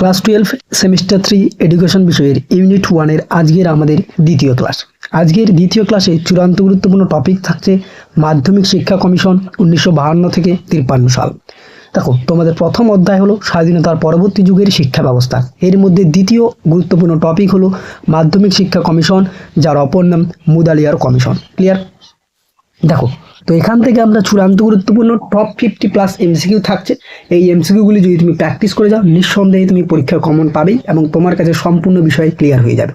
Class twelve, semester three, education বিষয়ের unit ওয়ানের আজকের আমাদের দ্বিতীয় ক্লাস। আজকের দ্বিতীয় ক্লাসে চূড়ান্ত গুরুত্বপূর্ণ টপিক থাকছে মাধ্যমিক শিক্ষা কমিশন উনিশশো থেকে তিপ্পান্ন সাল। দেখো, তোমাদের প্রথম অধ্যায় হলো স্বাধীনতার পরবর্তী যুগের শিক্ষা ব্যবস্থা। এর মধ্যে দ্বিতীয় গুরুত্বপূর্ণ টপিক হলো মাধ্যমিক শিক্ষা কমিশন, যার অপর নাম মুদালিয়ার কমিশন। ক্লিয়ার? দেখো, তো এখান থেকে আমরা চূড়ান্ত গুরুত্বপূর্ণ টপ ফিফটি প্লাস এমসিকিউ থাকছে। এই এমসিকিউগুলি যদি তুমি প্র্যাকটিস করে যাও, নিঃসন্দেহে তুমি পরীক্ষায় কমন পাবেই এবং তোমার কাছে সম্পূর্ণ বিষয় ক্লিয়ার হয়ে যাবে।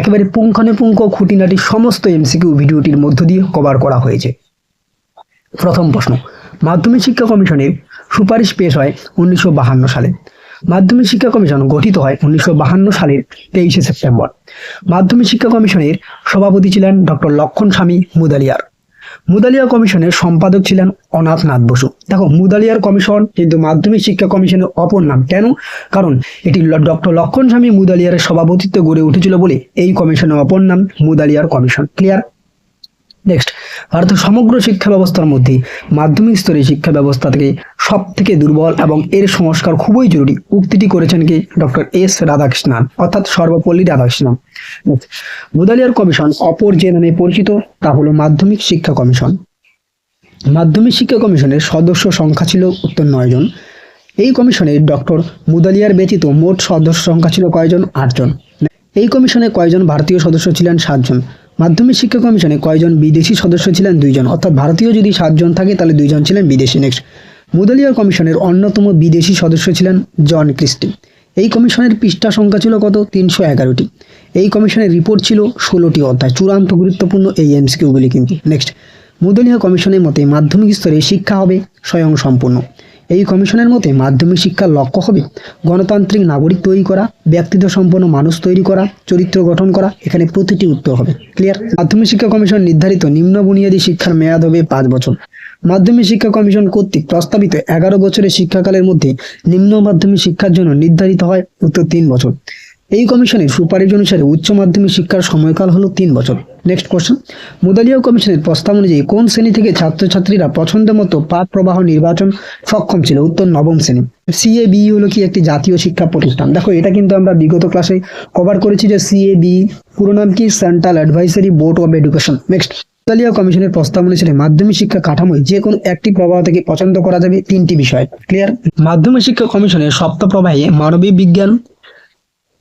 একেবারে পুঙ্খানুপুঙ্খ খুঁটিনাটি সমস্ত এমসিকিউ ভিডিওটির মধ্য দিয়ে কভার করা হয়েছে। প্রথম প্রশ্ন, মাধ্যমিক শিক্ষা কমিশনের সুপারিশ পেশ হয় উনিশশো সালে। মাধ্যমিক শিক্ষা কমিশন গঠিত হয় উনিশশো সালের তেইশে সেপ্টেম্বর। মাধ্যমিক শিক্ষা কমিশনের সভাপতি ছিলেন ডক্টর লক্ষণ স্বামী মুদালিয়ার। মুদালিয়া কমিশনের সম্পাদক ছিলেন অনাথ নাথ বসু। দেখো, মুদালিয়ার কমিশন কিন্তু মাধ্যমিক শিক্ষা কমিশনের অপর নাম। কেন? কারণ এটি ডক্টর লক্ষণ স্বামী মুদালিয়ারের সভাপতিত্বে গড়ে উঠেছিল বলে এই কমিশনের অপর নাম মুদালিয়ার কমিশন। ক্লিয়ার নেক্সট ভারতের সমগ্র শিক্ষা ব্যবস্থার মধ্যে মাধ্যমিক স্তরের শিক্ষা ব্যবস্থা থেকে সব থেকে দুর্বল এবং এর সংস্কার খুবই জরুরি উক্তিটি করেছেন কি ডক্টর এস রাধাকৃষ্ণন, অর্থাৎ সর্বপল্লী রাধাকৃষ্ণন। মুদালিয়ার কমিশন অপর যে নামে পরিচিত তা হলো মাধ্যমিক শিক্ষা কমিশন। মাধ্যমিক শিক্ষা কমিশনের সদস্য সংখ্যা ছিল উত্তর নয় জন। এই কমিশনে ডক্টর মুদালিয়ার ব্যতীত মোট সদস্য সংখ্যা ছিল কয়জন? আটজন। এই কমিশনে কয়জন ভারতীয় সদস্য ছিলেন? সাতজন। মাধ্যমিক শিক্ষা কমিশনে কয়জন বিদেশি সদস্য ছিলেন? দুইজন। অর্থাৎ ভারতীয় যদি সাতজন থাকে, তাহলে দুইজন ছিলেন বিদেশি। নেক্সট মুদালিয়ার কমিশনের অন্যতম বিদেশি সদস্য ছিলেন জন ক্রিস্টি। এই কমিশনের পৃষ্ঠা সংখ্যা ছিল কত? তিনশো এগারোটি। এই কমিশনের রিপোর্ট ছিল ষোলোটি অধ্যায়। চূড়ান্ত গুরুত্বপূর্ণ এই এমসিকিউগুলি কিন্তু। নেক্সট মুদলীয় কমিশনের মতে মাধ্যমিক স্তরে শিক্ষা হবে স্বয়ং সম্পূর্ণ। এই কমিশনের মতে মাধ্যমিক শিক্ষার লক্ষ্য হবে গণতান্ত্রিক নাগরিক তৈরি করা, ব্যক্তিত্ব সম্পন্ন মানুষ তৈরি করা, চরিত্র গঠন করা। এখানে প্রতিটি উত্তর হবে। ক্লিয়ার মাধ্যমিক শিক্ষা কমিশন নির্ধারিত নিম্ন বুনিয়াদী শিক্ষার মেয়াদ হবে পাঁচ বছর। মাধ্যমিক শিক্ষা কমিশন কর্তৃক প্রস্তাবিত এগারো বছরের শিক্ষাকালের মধ্যে নিম্ন মাধ্যমিক শিক্ষার জন্য নির্ধারিত হয় উত্তর তিন বছর। এই কমিশনের সুপারিশ অনুসারে উচ্চ মাধ্যমিক শিক্ষার সময়কাল হলো তিন বছর। নেক্সট কোশ্চেন মুদালিয়া কমিশনের প্রস্তাব অনুযায়ী কোন শ্রেণি থেকে ছাত্রছাত্রীরা পছন্দ মতো পাঠ প্রবাহ নির্বাচন সক্ষম ছিল? উত্তর, নবম শ্রেণি। সিএবি হলো কি একটি জাতীয় শিক্ষা প্রতিষ্ঠান? দেখো, এটা কিন্তু আমরা বিগত ক্লাসে কভার করেছি যে সিএবি পুরো নাম কি? Central advisory board of education next Mudaliar কমিশনের প্রস্তাব অনুসারে মাধ্যমিক শিক্ষা কাঠামোয় যে কোনো একটি প্রবাহ থেকে পছন্দ করা যাবে তিনটি বিষয়। ক্লিয়ার মাধ্যমিক শিক্ষা কমিশনের সপ্ত প্রবাহে মানবিক বিজ্ঞান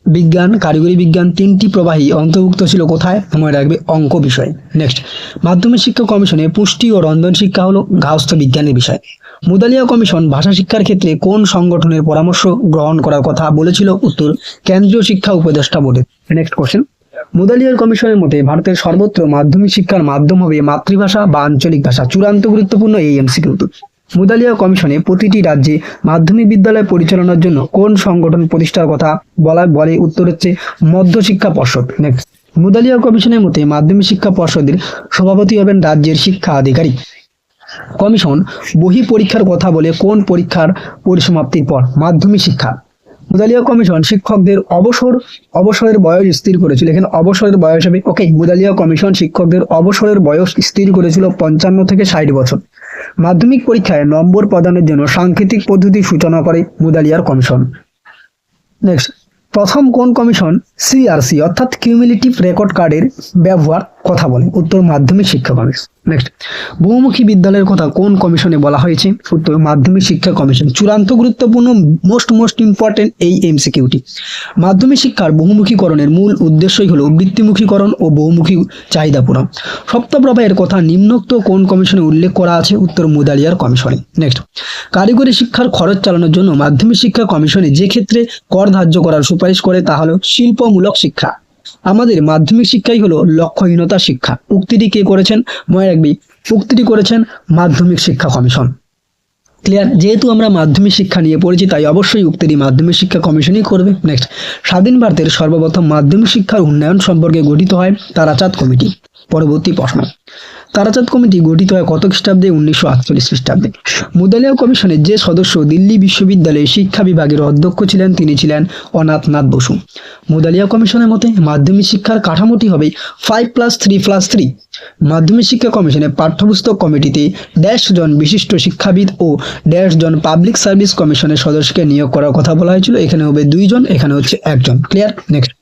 বিজ্ঞান, কারিগরি বিজ্ঞান তিনটি প্রবাহী অন্তর্ভুক্ত ছিল কোথায়? মনে রাখবে অঙ্ক বিষয়। নেক্সট মাধ্যমিক শিক্ষা কমিশনে পুষ্টি ও রন্ধন শিক্ষা হলো গার্হস্থ বিজ্ঞানের বিষয়। মুদালিয়া কমিশন ভাষা শিক্ষার ক্ষেত্রে কোন সংগঠনের পরামর্শ গ্রহণ করার কথা বলেছিল? উত্তর, কেন্দ্রীয় শিক্ষা উপদেষ্টা বোর্ডে নেক্সট কোশ্চেন মুদালিয়ার কমিশনের মতে ভারতের সর্বত্র মাধ্যমিক শিক্ষার মাধ্যম হবে মাতৃভাষা বা আঞ্চলিক ভাষা। চূড়ান্ত গুরুত্বপূর্ণ এই এমসিকিউ মুদালিয়া কমিশনে প্রতিটি রাজ্যে মাধ্যমিক বিদ্যালয় পরিচালনার জন্য কোন সংগঠন প্রতিষ্ঠার কথা বলা বলে উত্তর হচ্ছে মধ্য শিক্ষা পর্ষদ। নেক্সট মুদালিয়া কমিশনের মতে মাধ্যমিক শিক্ষা পর্ষদের সভাপতি হবেন রাজ্যের শিক্ষা আধিকারিক। কমিশন বহি পরীক্ষার কথা বলে কোন পরীক্ষার পরিসমাপ্তির পর মাধ্যমিক শিক্ষা। মুদালিয়া কমিশন শিক্ষকদের অবসর, অবসরের বয়স স্থির করেছিল। এখানে অবসরের বয়স হবে ওকে মুদালিয়া কমিশন শিক্ষকদের অবসরের বয়স স্থির করেছিল পঞ্চান্ন থেকে ষাট বছর। মাধ্যমিক পরীক্ষায় নম্বর প্রদানের জন্য সাংকেতিক পদ্ধতি সূচনা করে মুদালিয়ার কমিশন। নেক্সট প্রথম কোন কমিশন সিআরসি অর্থাৎ কিউমিলিটিভ রেকর্ড কার্ডের ব্যবহার কথা বলে, উত্তর মাধ্যমিক শিক্ষা কমিশন নেক্সট বহুমুখী বিদ্যালয়ের কথা কোন কমিশনে বলা হয়েছে? উত্তর মাধ্যমিক শিক্ষা কমিশন। চূড়ান্ত গুরুত্বপূর্ণ মোস্ট মোস্ট ইম্পর্টেন্ট এই এমসিকিউটি মাধ্যমিক শিক্ষার বহুমুখীকরণের মূল উদ্দেশ্যই হলো বৃত্তিমুখীকরণ ও বহুমুখী চাহিদা পূরণ। সপ্তপ্রবাহের কথা নিম্নোক্ত কোন কমিশনে উল্লেখ করা আছে? উত্তর মুদালিয়ার কমিশনে। নেক্সট কারিগরি শিক্ষার খরচ চালানোর জন্য মাধ্যমিক শিক্ষা কমিশনে যে ক্ষেত্রে কর ধার্য করার সুপারিশ করে তা হলো শিল্পমূলক শিক্ষা। আমাদের মাধ্যমিক শিক্ষাই হলো লক্ষ্যহীনতা শিক্ষা। উক্তিটি কে করেছেন? মনে রাখবি, উক্তিটি করেছেন মাধ্যমিক শিক্ষা কমিশন। ক্লিয়ার যেহেতু আমরা মাধ্যমিক শিক্ষা নিয়ে পড়েছি, তাই অবশ্যই উক্তিটি মাধ্যমিক শিক্ষা কমিশনই করবে। নেক্সট স্বাধীন ভারতের সর্বপ্রথম মাধ্যমিক শিক্ষার উন্নয়ন সম্পর্কে গঠিত হয় তারাচাঁদ কমিটি। পরবর্তী প্রশ্ন। তারাচাঁদ কমিটি গঠিত হয় কত খ্রিস্টাব্দে? উনিশশো আটচল্লিশ খ্রিস্টাব্দে। মুদালিয়া কমিশনের যে সদস্য দিল্লি বিশ্ববিদ্যালয়ের শিক্ষা বিভাগের অধ্যক্ষ ছিলেন, তিনি ছিলেন অনাথনাথ বসু। মুদালিয়া কমিশনের মতে মাধ্যমিক শিক্ষার কাঠামোটি হবে five plus three plus three মাধ্যমিক শিক্ষা কমিশনের পাঠ্যপুস্তক কমিটিতে ড্যাশ জন বিশিষ্ট শিক্ষাবিদ ও ড্যাশ জন পাবলিক সার্ভিস কমিশনের সদস্যকে নিয়োগ করার কথা বলা হয়েছিল। এখানে হবে দুইজন এখানে হচ্ছে একজন। ক্লিয়ার নেক্সট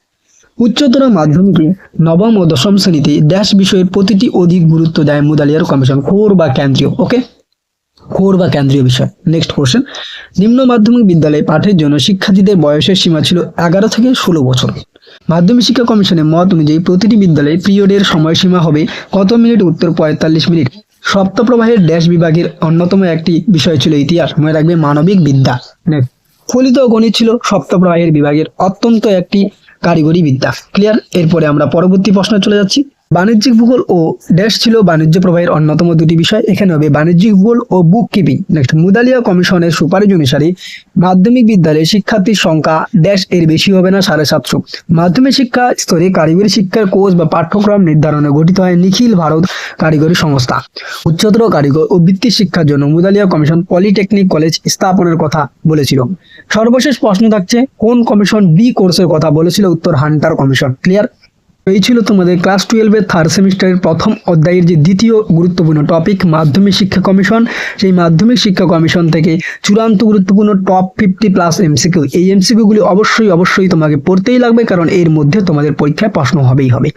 উচ্চতর মাধ্যমিকে নবম ও দশম শ্রেণীতে ড্যাশ বিষয়ের প্রতিটি অধিক গুরুত্ব দেয় মুদালিয়ার কমিশন কোর বা কেন্দ্রীয় ওকে কোর বা কেন্দ্রীয় বিষয়। নেক্সট কোশ্চেন নিম্ন মাধ্যমিক বিদ্যালয়ে পাঠের জন্য শিক্ষার্থীদের বয়সের সীমা ছিল এগারো থেকে ষোলো বছর। মাধ্যমিক শিক্ষা কমিশনের মত অনুযায়ী প্রতিটি বিদ্যালয়ে পিরিয়ডের সময়সীমা হবে কত মিনিট, উত্তর পঁয়তাল্লিশ মিনিট। সপ্তপ্রবাহের ড্যাশ বিভাগের অন্যতম একটি বিষয় ছিল ইতিহাস। মনে রাখবে মানবিক বিদ্যা। ফলিত গণিত ছিল সপ্তপ্রবাহের বিভাগের অত্যন্ত একটি কারিগরি বিদ্যা। ক্লিয়ার এরপরে আমরা পরবর্তী প্রশ্নে চলে যাচ্ছি। বাণিজ্যিক ভূগোল ও ড্যাশ ছিল বাণিজ্য প্রবাহের অন্যতম দুটি বিষয়। এখানে হবে বাণিজ্যিক ভূগোল ও বুক কিপিং নেক্সট মুদালিয়া কমিশনের সুপারিশ অনুসারে মাধ্যমিক বিদ্যালয়ে শিক্ষার্থীর সংখ্যা ড্যাশ এর বেশি হবে না, সাড়ে সাতশো। মাধ্যমিক শিক্ষা স্তরে কারিগরি শিক্ষার কোর্স বা পাঠ্যক্রম নির্ধারণে গঠিত হয় নিখিল ভারত কারিগরি সংস্থা। উচ্চতর কারিগর ও বৃত্তি শিক্ষার জন্য মুদালিয়া কমিশন পলিটেকনিক কলেজ স্থাপনের কথা বলেছিল। সর্বশেষ প্রশ্ন থাকছে, কোন কমিশন বি কোর্সের কথা বলেছিল? উত্তর, হান্টার কমিশন। ক্লিয়ার এই ছিল তোমাদের ক্লাস টুয়েলভের থার্ড সেমিস্টারের প্রথম অধ্যায়ের যে দ্বিতীয় গুরুত্বপূর্ণ টপিক মাধ্যমিক শিক্ষা কমিশন। সেই মাধ্যমিক শিক্ষা কমিশন থেকে চূড়ান্ত গুরুত্বপূর্ণ টপ ফিফটি প্লাস এমসিকিউ এই এমসিকিউগুলি অবশ্যই অবশ্যই তোমাকে পড়তেই লাগবে, কারণ এর মধ্যে তোমাদের পরীক্ষায় প্রশ্ন হবেই হবে।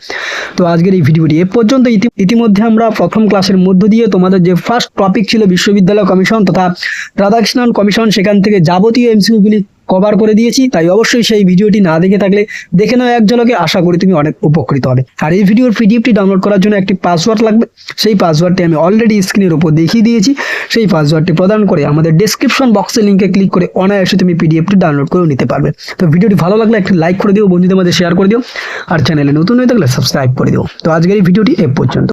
তো আজকের এই ভিডিওটি এ পর্যন্ত। ইতি- ইতিমধ্যে আমরা প্রথম ক্লাসের মধ্য দিয়ে তোমাদের যে ফার্স্ট টপিক ছিল বিশ্ববিদ্যালয় কমিশন তথা রাধাকৃষ্ণন কমিশন, সেখান থেকে যাবতীয় এমসিকিউগুলি কভার করে দিয়েছি, তাই অবশ্যই সেই ভিডিওটি না দেখে থাকলে দেখে নাও একজনকে আশা করি তুমি অনেক উপকৃত হবে। আর এই ভিডিওর পিডিএফটি ডাউনলোড করার জন্য একটি পাসওয়ার্ড লাগবে। সেই পাসওয়ার্ডটি আমি অলরেডি স্ক্রিনের উপর দেখিয়ে দিয়েছি। সেই পাসওয়ার্ডটি প্রদান করে আমাদের ডেসক্রিপশন বক্সের লিঙ্কে ক্লিক করে অনায়াসে তুমি পিডিএফটি ডাউনলোড করে নিতে পারবে। তো ভিডিওটি ভালো লাগলে একটি লাইক করে দিও, বন্ধুদের মধ্যে শেয়ার করে দিও। আর চ্যানেলে নতুন হয়ে থাকলে সাবস্ক্রাইব করে দিও। তো আজকের এই ভিডিওটি এ পর্যন্ত।